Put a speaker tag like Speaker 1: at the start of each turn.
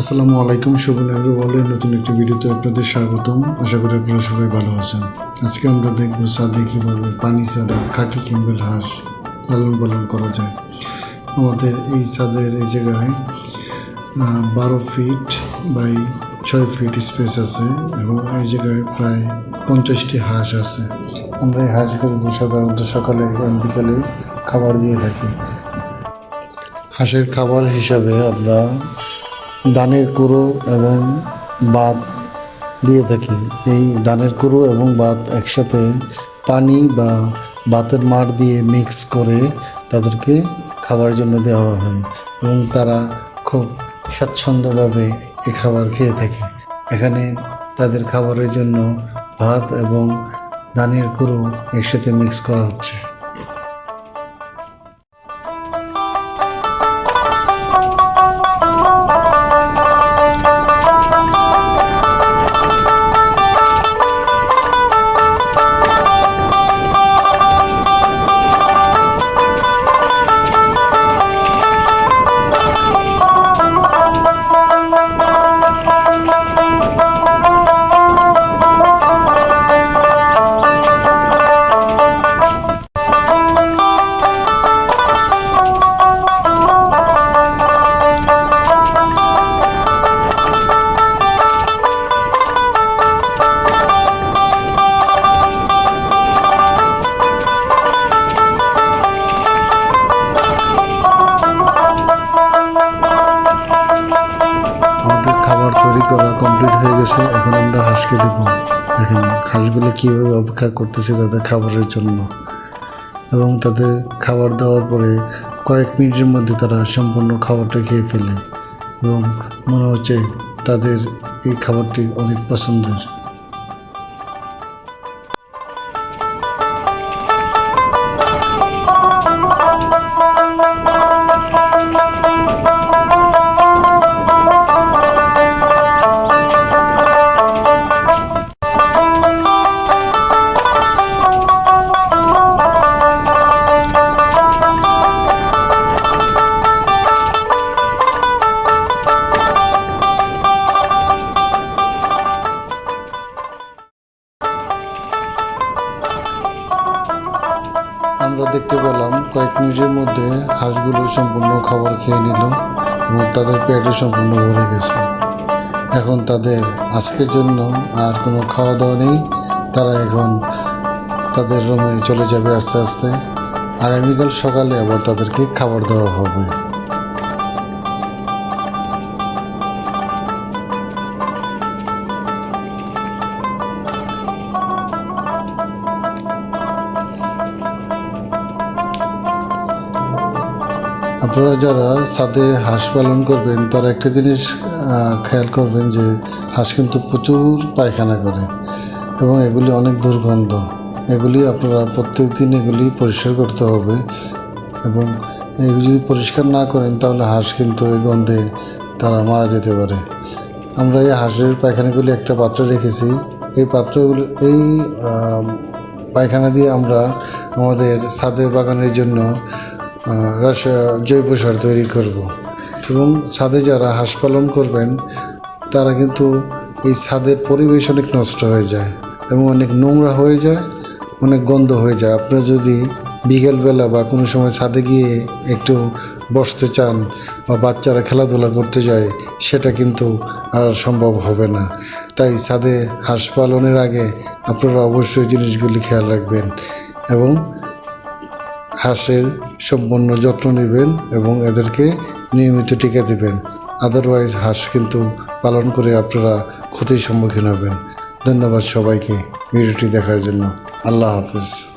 Speaker 1: আসসালামু আলাইকুম শুভ নেহরু নতুন একটি ভিডিওতে আপনাদের স্বাগতম। আশা করি আপনারা সবাই ভালো আছেন। আজকে আমরা দেখব সাদে কীভাবে পানি সাদা খাকি কিম্বেল হাঁস লালন পালন করা যায়। আমাদের এই সাদের এই জায়গায় বারো ফিট বাই ছয় ফিট স্পেস আছে এবং এই জায়গায় প্রায় পঞ্চাশটি হাঁস আছে। আমরা এই হাঁসগুলোকে সাধারণত সকালে এবং বিকালে খাবার দিয়ে থাকি। হাঁসের খাবার হিসাবে আমরা ধানের কুড়ো এবং ভাত দিয়ে থাকি। এই ধানের কুড়ো এবং ভাত একসাথে পানি বা ভাতের মার দিয়ে মিক্স করে তাদেরকে খাবার জন্য দেওয়া হয় এবং তারা খুব স্বাচ্ছন্দ্যভাবে এই খাবার খেয়ে থাকে। এখানে তাদের খাবারের জন্য ভাত এবং ধানের কুড়ো একসাথে মিক্স করা হচ্ছে। তৈরি করা কমপ্লিট হয়ে গেছে, এখন আমরা হাঁসকে দেব দেখেন, হাঁসগুলো কীভাবে অপেক্ষা করতেছে তাদের খাবারের জন্য। এবং তাদের খাবার দেওয়ার পরে কয়েক মিনিটের মধ্যে তারা সম্পূর্ণ খাবারটা খেয়ে ফেলে। এবং মনে হচ্ছে তাদের এই খাবারটি অনেক পছন্দের। কয়েক মিনিটের মধ্যে হাঁসগুলো সম্পূর্ণ খাবার খেয়ে নিল এবং তাদের পেটও সম্পূর্ণ ভরে গেছে। এখন তাদের আজকের জন্য আর কোনো খাওয়া দাওয়া নেই। তারা এখন তাদের রুমে চলে যাবে আস্তে আস্তে। আগামীকাল সকালে আবার তাদেরকে খাবার দেওয়া হবে। আপনারা যারা সাথে হাঁস পালন করবেন, তারা একটা জিনিস খেয়াল করবেন যে হাঁস কিন্তু প্রচুর পায়খানা করে এবং এগুলি অনেক দুর্গন্ধ। এগুলি আপনারা প্রত্যেক দিন এগুলি পরিষ্কার করতে হবে এবং এগুলি যদি পরিষ্কার না করেন, তাহলে হাঁস কিন্তু এই গন্ধে তারা মারা যেতে পারে। আমরা এই হাঁসের পায়খানাগুলি একটা পাত্রে রেখেছি। এই পাত্রগুলি, এই পায়খানা দিয়ে আমরা আমাদের ছাদে বাগানের জন্য জৈব সার তৈরি করব। এবং ছাদে যারা হাঁস পালন করবেন, তারা কিন্তু এই ছাদের পরিবেশ অনেক নষ্ট হয়ে যায় এবং অনেক নোংরা হয়ে যায়, অনেক গন্ধ হয়ে যায়। আপনারা যদি বিকেলবেলা বা কোনো সময় ছাদে গিয়ে একটু বসতে চান বা বাচ্চারা খেলাধুলা করতে যায়, সেটা কিন্তু আর সম্ভব হবে না। তাই ছাদে হাঁস পালনের আগে আপনারা অবশ্যই জিনিসগুলি খেয়াল রাখবেন এবং হাঁসের সম্পূর্ণ যত্ন নেবেন এবং এদেরকে নিয়মিত টিকা দেবেন। আদারওয়াইজ হাঁস কিন্তু পালন করে আপনারা ক্ষতির সম্মুখীন হবেন। ধন্যবাদ সবাইকে ভিডিওটি দেখার জন্য। আল্লাহ হাফিজ।